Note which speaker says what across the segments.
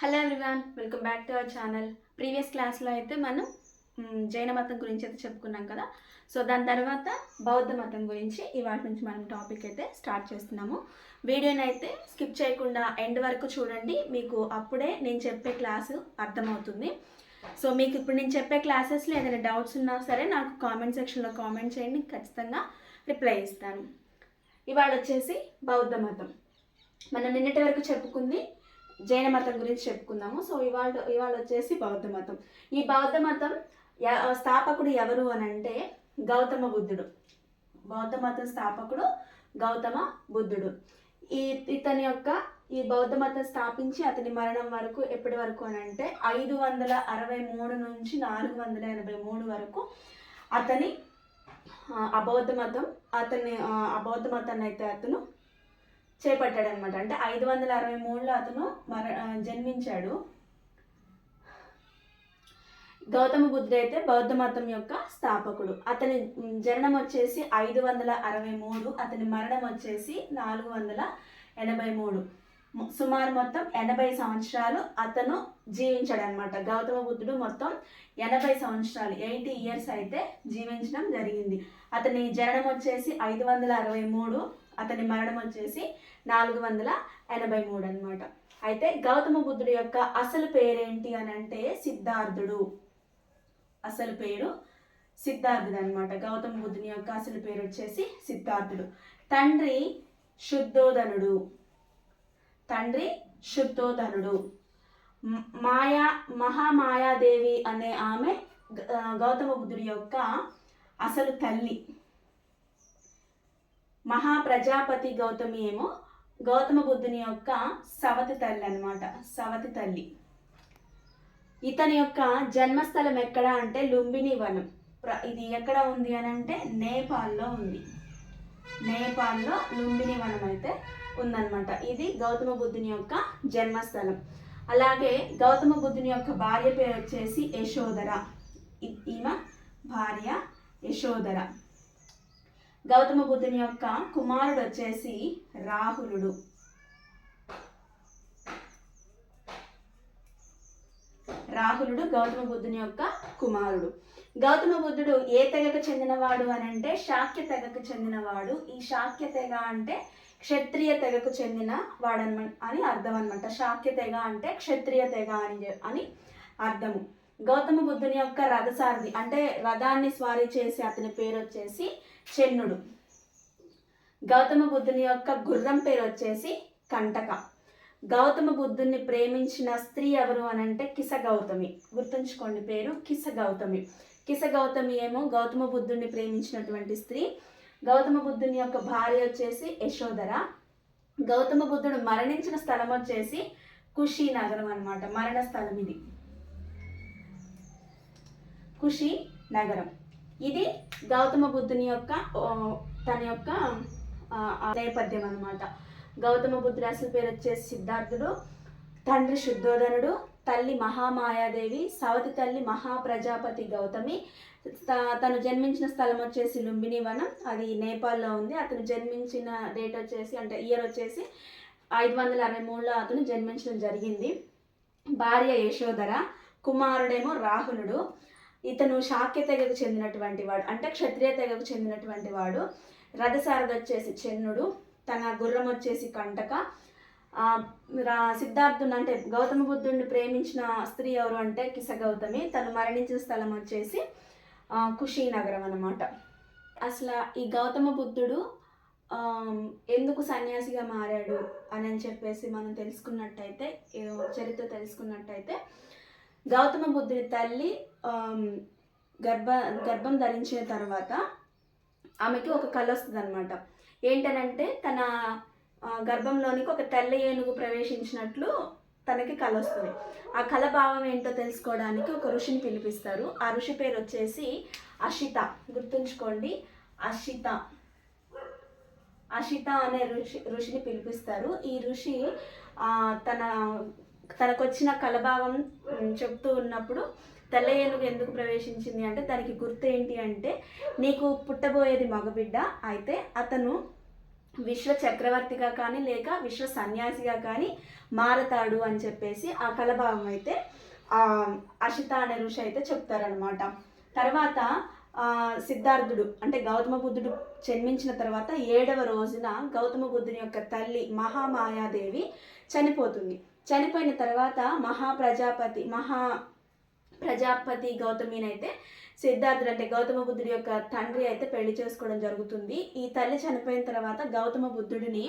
Speaker 1: Hello everyone welcome back to our channel previous క్లాస్లో అయితే మనం జైన మతం గురించి అయితే చెప్పుకున్నాం కదా. సో దాని తర్వాత బౌద్ధ మతం గురించి ఇవాటి నుంచి మనం టాపిక్ అయితే స్టార్ట్ చేస్తున్నాము. వీడియోని అయితే స్కిప్ చేయకుండా ఎండ్ వరకు చూడండి. మీకు అప్పుడే నేను చెప్పే క్లాసు అర్థమవుతుంది. సో మీకు ఇప్పుడు నేను చెప్పే క్లాసెస్లో ఏదైనా డౌట్స్ ఉన్నా సరే నాకు కామెంట్ సెక్షన్లో కామెంట్ చేయండి. ఖచ్చితంగా రిప్లై ఇస్తాను ఇవాళ వచ్చేసి బౌద్ధ మతం. మనం నిన్నటి వరకు చెప్పుకుంది జైన మతం గురించి చెప్పుకుందాము. సో ఇవాళ ఇవాళ వచ్చేసి బౌద్ధ మతం. ఈ బౌద్ధ మతం స్థాపకుడు ఎవరు అని అంటే గౌతమ బుద్ధుడు. బౌద్ధ మతం స్థాపకుడు గౌతమ బుద్ధుడు. ఈ ఇతని యొక్క ఈ బౌద్ధ మతం స్థాపించి అతని మరణం వరకు ఎప్పటి వరకు అని అంటే ఐదు వందల అరవై మూడు నుంచి నాలుగు వందల ఎనభై మూడు వరకు అతని అబౌద్ధ మతం అతని అబౌద్ధ మతాన్ని అయితే అతను చేపట్టాడు అనమాట అంటే ఐదు వందల అరవై మూడులో అతను మర జన్మించాడు. గౌతమ బుద్ధుడు అయితే బౌద్ధ మతం యొక్క స్థాపకుడు. అతని జననం వచ్చేసి ఐదు వందల అరవై మూడు అతని మరణం వచ్చేసి నాలుగు వందల ఎనభై మూడు. సుమారు మొత్తం ఎనభై సంవత్సరాలు అతను జీవించాడనమాట. గౌతమ బుద్ధుడు మొత్తం ఎనభై సంవత్సరాలు ఎయిటీ ఇయర్స్ అయితే జీవించడం జరిగింది. అతని జననం వచ్చేసి ఐదు వందల అరవై మూడు అతని మరణం వచ్చేసి నాలుగు వందల ఎనభై మూడు అనమాట అయితే గౌతమ బుద్ధుడు యొక్క అసలు పేరేంటి అని అంటే సిద్ధార్థుడు. అసలు పేరు సిద్ధార్థుడు అనమాట గౌతమ బుద్ధుని యొక్క అసలు పేరు వచ్చేసి సిద్ధార్థుడు. తండ్రి శుద్ధోధనుడు తండ్రి శుద్ధోధనుడు మాయా మహామాయాదేవి అనే ఆమె గౌతమ బుద్ధుడి యొక్క అసలు తల్లి. మహాప్రజాపతి గౌతమి ఏమో గౌతమ బుద్ధుని యొక్క సవతి తల్లి అనమాట సవతి తల్లి. ఇతని యొక్క జన్మస్థలం ఎక్కడ అంటే లుంబిని వనం. ప్ర- ఇది ఎక్కడ ఉంది అని అంటే నేపాల్లో ఉంది. నేపాల్లో లుంబిని వనం అయితే ఉందన్నమాట. ఇది గౌతమ బుద్ధుని యొక్క జన్మస్థలం. అలాగే గౌతమ బుద్ధుని యొక్క భార్య పేరు వచ్చేసి యశోధర. ఈమె భార్య యశోధర. గౌతమ బుద్ధుని యొక్క కుమారుడు వచ్చేసి రాహులుడు. రాహులుడు గౌతమ బుద్ధుని యొక్క కుమారుడు. గౌతమ బుద్ధుడు ఏ తెగకు చెందినవాడు అని అంటే శాక్య తెగకు చెందినవాడు. ఈ శాక్య తెగ అంటే క్షత్రియ తెగకు చెందిన వాడనమ అని అర్థం అనమాట శాక్య తెగ అంటే క్షత్రియ తెగ అని అని అర్థము. గౌతమ బుద్ధుని యొక్క రథసారథి అంటే రథాన్ని స్వారీ చేసి అతని పేరు వచ్చేసి చెన్నుడు. గౌతమ బుద్ధుని యొక్క గుర్రం పేరు వచ్చేసి కంటక. గౌతమ బుద్ధుని ప్రేమించిన స్త్రీ ఎవరు అని అంటే కిస గౌతమి. గుర్తుంచుకోండి పేరు కిస గౌతమి. కిస గౌతమి ఏమో గౌతమ బుద్ధుడిని ప్రేమించినటువంటి స్త్రీ. గౌతమ బుద్ధుని యొక్క భార్య వచ్చేసి యశోధర. గౌతమ బుద్ధుడు మరణించిన స్థలం వచ్చేసి కుషీనగరం నగరం మరణ స్థలం ఇది. కుషి నగరం. ఇది గౌతమ బుద్ధుని యొక్క తన యొక్క నేపథ్యం అనమాట గౌతమ బుద్ధుడు అసలు పేరు వచ్చేసి సిద్ధార్థుడు తండ్రి శుద్ధోధనుడు తల్లి మహామాయాదేవి సవతి తల్లి మహాప్రజాపతి గౌతమి. త- తను జన్మించిన స్థలం వచ్చేసి లుంబిని వనం అది నేపాల్లో ఉంది. అతను జన్మించిన డేట్ వచ్చేసి అంటే ఇయర్ వచ్చేసి ఐదు వందల అరవై మూడులో అతను జన్మించడం జరిగింది. భార్య యశోధర కుమారుడేమో రాహులుడు. ఇతను శాక్య తెగకు చెందినటువంటి వాడు అంటే క్షత్రియ తెగకు చెందినటువంటి వాడు రథసారథి వచ్చేసి చెన్నుడు తన గుర్రం వచ్చేసి కంటక. రా- సిద్ధార్థుని అంటే గౌతమ బుద్ధుడిని ప్రేమించిన స్త్రీ ఎవరు అంటే కిస గౌతమి. తను మరణించిన స్థలం వచ్చేసి కుషీనగరం అనమాట అసలు ఈ గౌతమ బుద్ధుడు ఎందుకు సన్యాసిగా మారాడు అని అని చెప్పేసి మనం తెలుసుకున్నట్టయితే చరిత్ర తెలుసుకున్నట్టయితే గౌతమ బుద్ధుని తల్లి గర్భ గర్భం ధరించిన తర్వాత ఆమెకి ఒక కళ వస్తుంది అనమాట ఏంటనంటే తన గర్భంలోనికి ఒక తెల్ల ఏనుగు ప్రవేశించినట్లు తనకి కళ వస్తుంది. ఆ కళ భావం ఏంటో తెలుసుకోవడానికి ఒక ఋషిని పిలిపిస్తారు. ఆ ఋషి పేరు వచ్చేసి అషిత. గుర్తుంచుకోండి అషిత. అషిత అనే ఋషి ఋషిని పిలిపిస్తారు. ఈ ఋషి తన తనకొచ్చిన కలభావం చెప్తూ ఉన్నప్పుడు తెల్ల ఏనుగు ఎందుకు ప్రవేశించింది అంటే దానికి గుర్తు ఏంటి అంటే నీకు పుట్టబోయేది మగబిడ్డ అయితే అతను విశ్వ చక్రవర్తిగా కానీ లేక విశ్వ సన్యాసిగా కానీ మారతాడు అని చెప్పేసి ఆ కలభావం అయితే అషిత అనే ఋషి అయితే చెప్తారనమాట తర్వాత సిద్ధార్థుడు అంటే గౌతమ బుద్ధుడు జన్మించిన తర్వాత ఏడవ రోజున గౌతమ బుద్ధుని యొక్క తల్లి మహామాయాదేవి చనిపోతుంది. చనిపోయిన తర్వాత మహా ప్రజాపతి మహా ప్రజాపతి గౌతమినైతే సిద్ధార్థుడు అంటే గౌతమ బుద్ధుడి యొక్క తండ్రి అయితే పెళ్ళి చేసుకోవడం జరుగుతుంది. ఈ తల్లి చనిపోయిన తర్వాత గౌతమ బుద్ధుడిని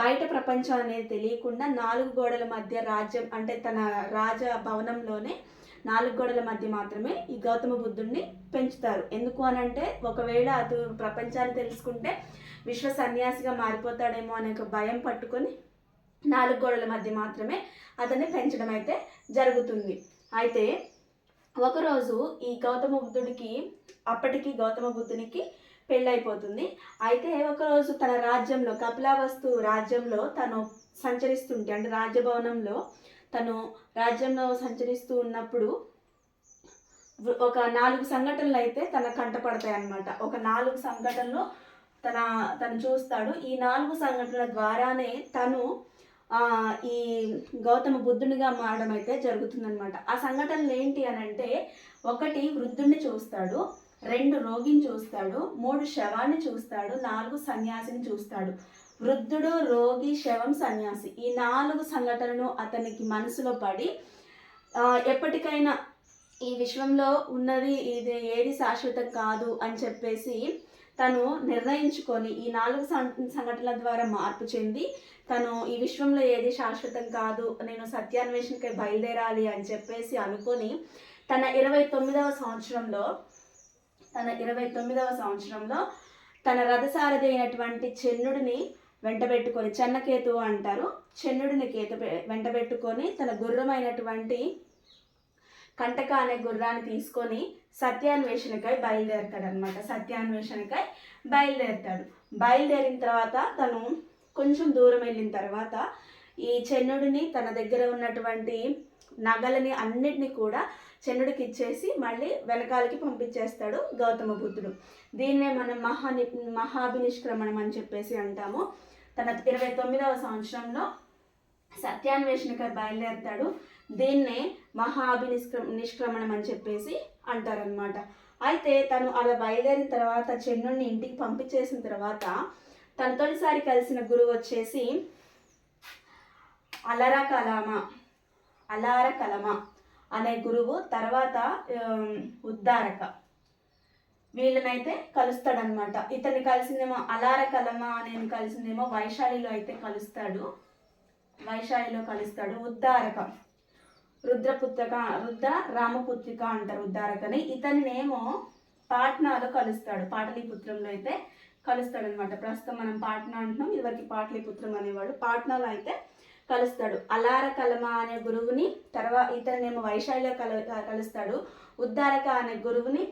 Speaker 1: బయట ప్రపంచం అనేది తెలియకుండా నాలుగు గోడల మధ్య రాజ్యం అంటే తన రాజ భవనంలోనే నాలుగు గోడల మధ్య మాత్రమే ఈ గౌతమ బుద్ధుడిని పెంచుతారు. ఎందుకు అని అంటే ఒకవేళ అతను ప్రపంచాన్ని తెలుసుకుంటే విశ్వ సన్యాసిగా మారిపోతాడేమో అనే ఒక భయం పట్టుకొని నాలుగు గోడల మధ్య మాత్రమే అతన్ని పెంచడం అయితే జరుగుతుంది. అయితే ఒకరోజు ఈ గౌతమ బుద్ధుడికి అప్పటికి గౌతమ బుద్ధునికి పెళ్ళైపోతుంది. అయితే ఒకరోజు తన రాజ్యంలో కపిలావస్తు రాజ్యంలో తను సంచరిస్తుంటే అంటే రాజభవనంలో తను రాజ్యంలో సంచరిస్తూ ఉన్నప్పుడు ఒక నాలుగు సంఘటనలు అయితే తన కంటపడతాయి అన్నమాట ఒక నాలుగు సంఘటనలు తన తను చూస్తాడు. ఈ నాలుగు సంఘటనల ద్వారానే తను ఈ గౌతమ బుద్ధునిగా మారడం అయితే జరుగుతుందనమాట ఆ సంఘటనలు ఏంటి అని అంటే ఒకటి వృద్ధుడిని చూస్తాడు రెండు రోగిని చూస్తాడు మూడు శవాన్ని చూస్తాడు నాలుగు సన్యాసిని చూస్తాడు. వృద్ధుడు రోగి శవం సన్యాసి. ఈ నాలుగు సంఘటనలు అతనికి మనసులో పడి ఎప్పటికైనా ఈ విశ్వంలో ఉన్నది ఇది ఏది శాశ్వతం కాదు అని చెప్పేసి తను నిర్ణయించుకొని ఈ నాలుగు సం- సంఘటనల ద్వారా మార్పు చెంది తను ఈ విశ్వంలో ఏది శాశ్వతం కాదు నేను సత్యాన్వేషణకై బయలుదేరాలి అని చెప్పేసి అనుకొని తన ఇరవై తొమ్మిదవ సంవత్సరంలో తన ఇరవై తొమ్మిదవ సంవత్సరంలో తన రథసారథి అయినటువంటి చెన్నుడిని వెంటబెట్టుకొని చెన్నకేతు అంటారు చెన్నుడిని కేతు వెంటబెట్టుకొని తన గుర్రమైనటువంటి కంటక అనే గుర్రాన్ని తీసుకొని సత్యాన్వేషణకై బయలుదేరుతాడు అనమాట సత్యాన్వేషణకై బయలుదేరుతాడు. బయలుదేరిన తర్వాత తను కొంచెం దూరం వెళ్ళిన తర్వాత ఈ చెన్నుడిని తన దగ్గర ఉన్నటువంటి నగలని అన్నిటిని కూడా చెన్నుడికి ఇచ్చేసి మళ్ళీ వెనకాలకి పంపించేస్తాడు గౌతమ బుద్ధుడు. దీన్నే మనం మహాని మహాభినిష్క్రమణం అని చెప్పేసి అంటాము. తన ఇరవై తొమ్మిదవ సంవత్సరంలో సత్యాన్వేషణకై బయలుదేరుతాడు. దీన్నే మహాభినిష్క్ర నిష్క్రమణం అని చెప్పేసి అంటారనమాట అయితే తను అలా బయలుదేరిన తర్వాత చెన్నుడిని ఇంటికి పంపించేసిన తర్వాత తన తొలిసారి కలిసిన గురువు వచ్చేసి అలరా కలామ అలార కలమ అనే గురువు తర్వాత ఉద్దారక. వీళ్ళనైతే కలుస్తాడనమాట ఇతన్ని కలిసిందేమో అలార కలమ నేను కలిసిందేమో వైశాలిలో అయితే కలుస్తాడు. వైశాలిలో కలుస్తాడు ఉద్దారకం. రుద్రపుత్రిక రుద్ర రామపుత్రిక అంటారు ఉద్దారకని ఇతనినేమో పాట్నాలో కలుస్తాడు. పాటలీపుత్రంలో అయితే కలుస్తాడు అనమాట ప్రస్తుతం మనం పాట్నా అంటున్నాం. ఇదివరకు పాటలీపుత్రం అనేవాడు. పాట్నాలో అయితే కలుస్తాడు. అలార కలమ అనే గురువుని తర్వాత ఇతనేమో వైశాలిలో కల కలుస్తాడు. ఉద్దారక అనే గురువుని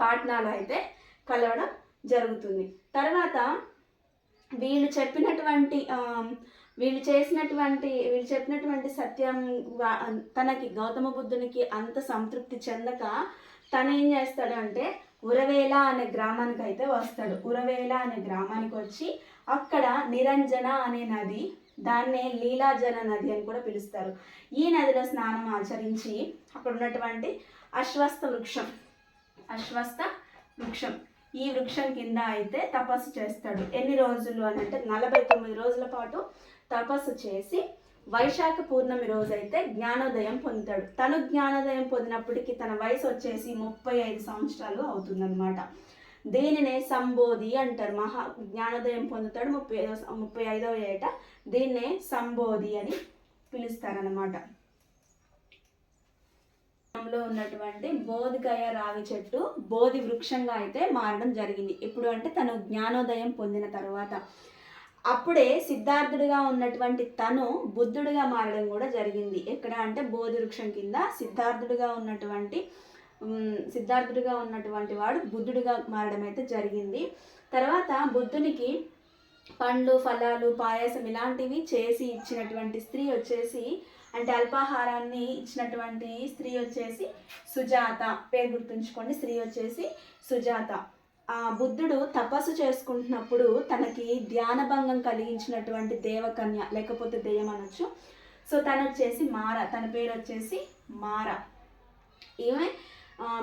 Speaker 1: పాట్నాలో అయితే కలవడం జరుగుతుంది. తర్వాత వీళ్ళు చెప్పినటువంటి వీళ్ళు చేసినటువంటి వీళ్ళు చెప్పినటువంటి సత్యం తనకి గౌతమ బుద్ధునికి అంత సంతృప్తి చెందక తను ఏం చేస్తాడు అంటే ఉరవేల అనే గ్రామానికి అయితే వస్తాడు. ఉరవేల అనే గ్రామానికి వచ్చి అక్కడ నిరంజన అనే నది దాన్నే లీలాజన నది అని కూడా పిలుస్తారు. ఈ నదిలో స్నానం ఆచరించి అక్కడ ఉన్నటువంటి అశ్వస్థ వృక్షం అశ్వస్థ వృక్షం. ఈ వృక్షం కింద అయితే తపస్సు చేస్తాడు. ఎన్ని రోజులు అని అంటే నలభై తొమ్మిది రోజుల పాటు తపస్సు చేసి వైశాఖ పూర్ణమి రోజు అయితే జ్ఞానోదయం పొందుతాడు. తను జ్ఞానోదయం పొందినప్పటికీ తన వయసు వచ్చేసి ముప్పై ఐదు సంవత్సరాలు అవుతుందన్నమాట. దీనినే సంబోధి అంటారు. మహా జ్ఞానోదయం పొందుతాడు ముప్పై ఐదో ముప్పై ఐదవ ఏట. దీన్నే సంబోధి అని పిలుస్తారనమాట లో ఉన్నటువంటి బోధిగయ రావి చెట్టు బోధి వృక్షంగా అయితే మారడం జరిగింది. ఇప్పుడు అంటే తను జ్ఞానోదయం పొందిన తర్వాత. అప్పుడే సిద్ధార్థుడిగా ఉన్నటువంటి తను బుద్ధుడిగా మారడం కూడా జరిగింది. ఎక్కడ అంటే బోధి వృక్షం కింద సిద్ధార్థుడిగా ఉన్నటువంటి సిద్ధార్థుడిగా ఉన్నటువంటి వాడు బుద్ధుడిగా మారడం అయితే జరిగింది. తర్వాత బుద్ధునికి పండ్లు ఫలాలు పాయసం ఇలాంటివి చేసి ఇచ్చినటువంటి స్త్రీ వచ్చేసి అంటే అల్పాహారాన్ని ఇచ్చినటువంటి స్త్రీ వచ్చేసి సుజాత. పేరు గుర్తుంచుకోండి. స్త్రీ వచ్చేసి సుజాత. ఆ బుద్ధుడు తపస్సు చేసుకుంటున్నప్పుడు తనకి ధ్యానభంగం కలిగించినటువంటి దేవకన్య లేకపోతే దెయ్యం అనొచ్చు. సో తను వచ్చేసి మార. తన పేరు వచ్చేసి మార. ఈమె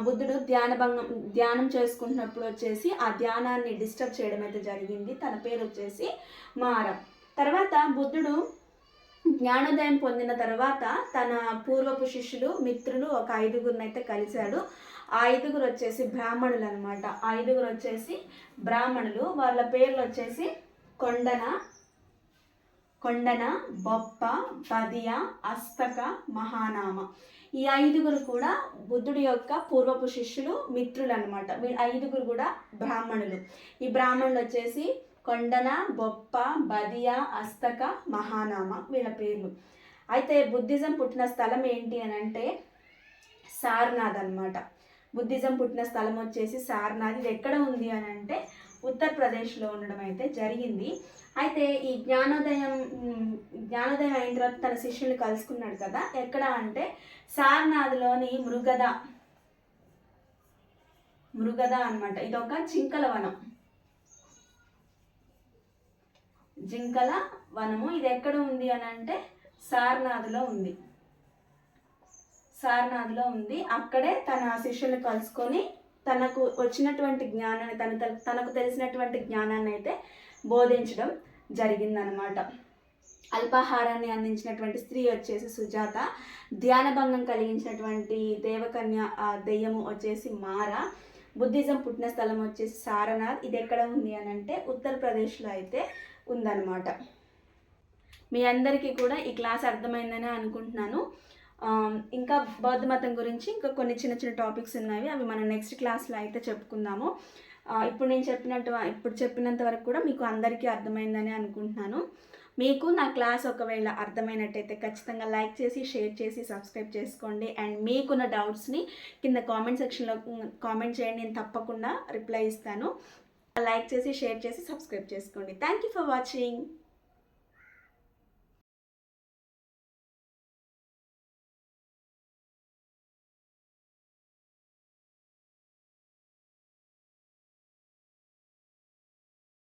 Speaker 1: బుద్ధుడు ధ్యానభంగం ధ్యానం చేసుకుంటున్నప్పుడు వచ్చేసి ఆ ధ్యానాన్ని డిస్టర్బ్ చేయడం అయితే జరిగింది. తన పేరు వచ్చేసి మారం. తర్వాత బుద్ధుడు జ్ఞానోదయం పొందిన తర్వాత తన పూర్వపు శిష్యులు మిత్రులు ఒక ఐదుగురిని అయితే కలిశాడు. ఆ ఐదుగురు వచ్చేసి బ్రాహ్మణులు అనమాట ఐదుగురు వచ్చేసి బ్రాహ్మణులు. వాళ్ళ పేర్లు వచ్చేసి కొండన కొండన బొప్ప బదియ అస్తక మహానామ. ఈ ఐదుగురు కూడా బుద్ధుడి యొక్క పూర్వపు శిష్యులు మిత్రులు అనమాట వీళ్ళ ఐదుగురు కూడా బ్రాహ్మణులు. ఈ బ్రాహ్మణులు వచ్చేసి కొండన బొప్ప బదియ అస్తక మహానామ వీళ్ళ పేర్లు. అయితే బుద్ధిజం పుట్టిన స్థలం ఏంటి అని అంటే సారనాథ్ అనమాట బుద్ధిజం పుట్టిన స్థలం వచ్చేసి సారనాథ్. ఇది ఎక్కడ ఉంది అని అంటే ఉత్తరప్రదేశ్లో ఉండడం అయితే జరిగింది. అయితే ఈ జ్ఞానోదయం జ్ఞానోదయం అయిన తర్వాత తన శిష్యులు కలుసుకున్నాడు కదా. ఎక్కడ అంటే సారనాథ్లోని మృగద మృగద అన్నమాట. ఇది ఒక జింకల వనం. జింకల వనము. ఇది ఎక్కడ ఉంది అని అంటే సారనాథ్లో ఉంది. సారనాథ్లో ఉంది. అక్కడే తన శిష్యులు కలుసుకొని తనకు వచ్చినటువంటి జ్ఞానాన్ని తన తనకు తెలిసినటువంటి జ్ఞానాన్ని అయితే బోధించడం జరిగిందనమాట అల్పాహారాన్ని అందించినటువంటి స్త్రీ వచ్చేసి సుజాత ధ్యానభంగం కలిగించినటువంటి దేవకన్య దెయ్యము వచ్చేసి మార బుద్ధిజం పుట్టిన స్థలం వచ్చేసి సారనాథ్. ఇది ఎక్కడ ఉంది అని అంటే ఉత్తరప్రదేశ్లో అయితే ఉందన్నమాట. మీ అందరికీ కూడా ఈ క్లాస్ అర్థమైందని అనుకుంటున్నాను. ఇంకా బౌద్ధ మతం గురించి ఇంకా కొన్ని చిన్న చిన్న టాపిక్స్ ఉన్నాయి అవి మనం నెక్స్ట్ క్లాస్లో అయితే చెప్పుకుందాము. ఇప్పుడు నేను చెప్పినట్టు ఇప్పుడు చెప్పినంత వరకు కూడా మీకు అందరికీ అర్థమైందని అనుకుంటున్నాను. మీకు నా క్లాస్ ఒకవేళ అర్థమైనట్టయితే ఖచ్చితంగా లైక్ చేసి షేర్ చేసి సబ్స్క్రైబ్ చేసుకోండి. అండ్ మీకున్న డౌట్స్ని కింద కామెంట్ సెక్షన్లో కామెంట్ చేయండి. నేను తప్పకుండా రిప్లై ఇస్తాను. లైక్ చేసి షేర్ చేసి సబ్స్క్రైబ్ చేసుకోండి. Thank you for watching.